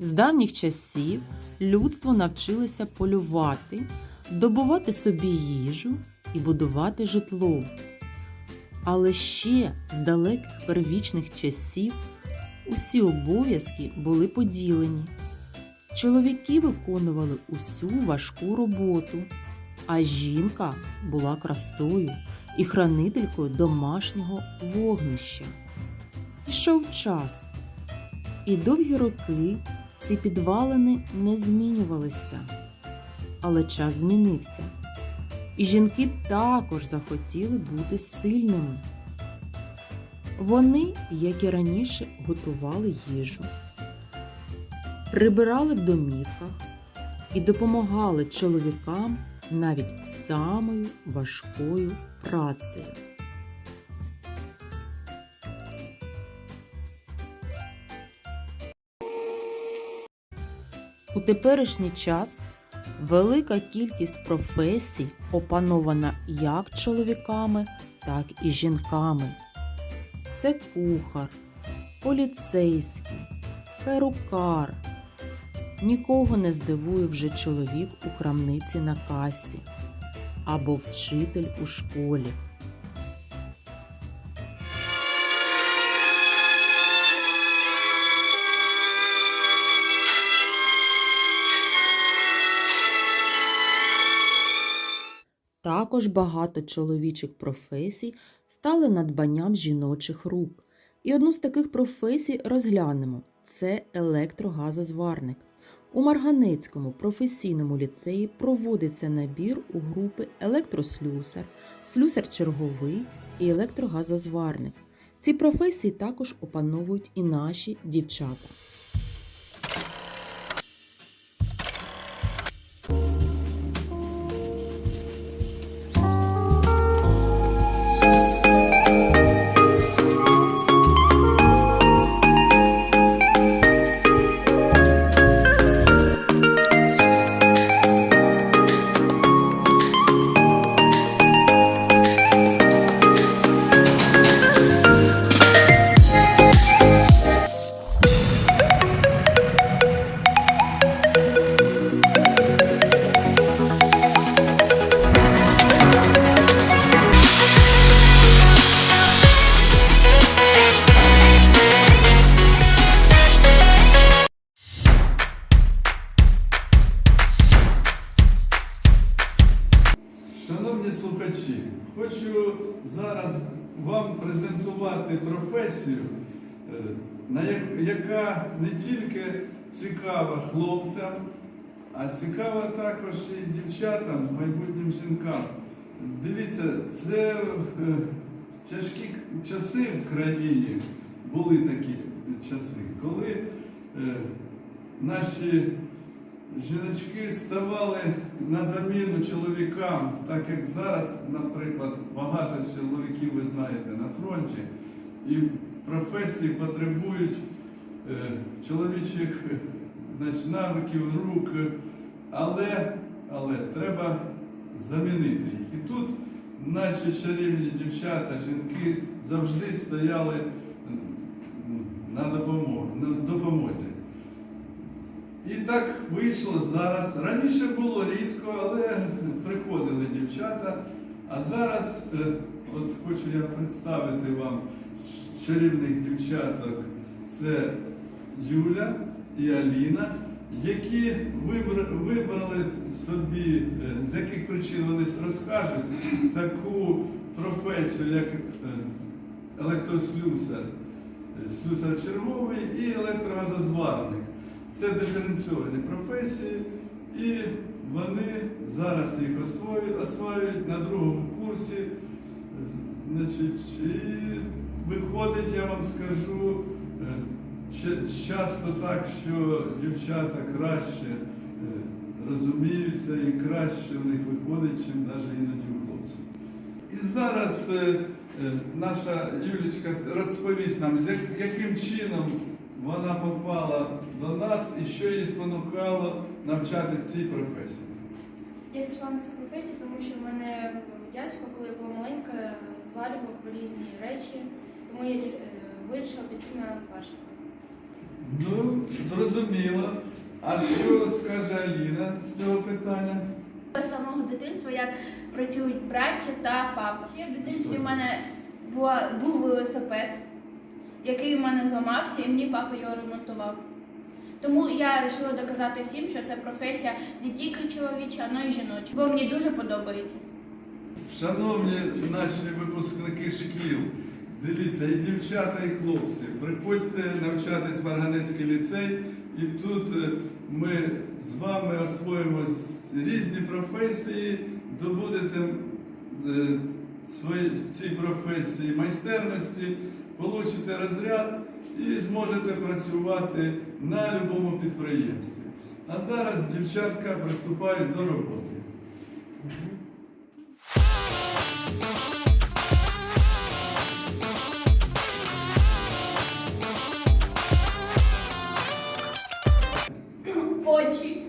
З давніх часів людство навчилося полювати, добувати собі їжу і будувати житло. Але ще з далеких первічних часів усі обов'язки були поділені. Чоловіки виконували усю важку роботу, а жінка була красою і хранителькою домашнього вогнища. Йшов час, і довгі роки ці підвалини не змінювалися. Але час змінився, і жінки також захотіли бути сильними. Вони, як і раніше, готували їжу, прибирали в домівках і допомагали чоловікам навіть самою важкою працею. У теперішній час велика кількість професій опанована як чоловіками, так і жінками. Це кухар, поліцейський, перукар. Нікого не здивує вже чоловік у крамниці на касі або вчитель у школі. Також багато чоловічих професій стали надбанням жіночих рук. І одну з таких професій розглянемо це електрогазозварник. У Марганецькому професійному ліцеї проводиться набір у групи електрослюсар, слюсар черговий і електрогазозварник. Ці професії також опановують і наші дівчата. Хочу зараз вам презентувати професію, е, яка не тільки цікава хлопцям, а цікава також і дівчатам, майбутнім жінкам. Дивіться, це е, тяжкі часи в країні, були такі часи, коли е, наші жіночки ставали на заміну чоловікам, так як зараз, наприклад, багато чоловіків, ви знаєте, на фронті, і професії потребують е, чоловічих е, навиків, рук, але, але треба замінити їх. І тут наші чарівні дівчата, жінки завжди стояли на допомозі. І так вийшло зараз. Раніше було рідко, але приходили дівчата. А зараз, е, от хочу я представити вам чарівних дівчаток. Це Юля і Аліна, які вибрали, собі, е, з яких причин вони розкажуть, таку професію, як е, електрослюсар, слюсар черговий і електрогазозварник. Це диференційні професії, і вони зараз їх освоюють, на другому курсі. Значить, і виходить, я вам скажу, е, часто так, що дівчата краще е, розуміються і краще в них виходить, чим навіть іноді у хлопців. І зараз е, наша Юлічка розповість нам, яким чином вона попала до нас і що її спонукало навчатись цій професії. Я пішла на цю професію, тому що в мене дядько, коли я була маленька, зварював різні речі, тому я е, вирішила піти на сварщика. Ну, зрозуміло. А що скаже Аліна з цього питання? З самого дитинства як працюють браття та папа. В дитинстві в мене була, був велосипед, який у мене зламався, і мені папа його ремонтував. Тому я вирішила доказати всім, що це професія не тільки чоловіча, але й жіноча, бо мені дуже подобається. Шановні наші випускники шкіл, дивіться, і дівчата, і хлопці, приходьте навчатись в Марганецький ліцей, і тут е, ми з вами освоїмо різні професії, добудете е, в цій професії майстерності, получите розряд і зможете працювати на будь-якому підприємстві. А зараз дівчатка приступає до роботи. Очі.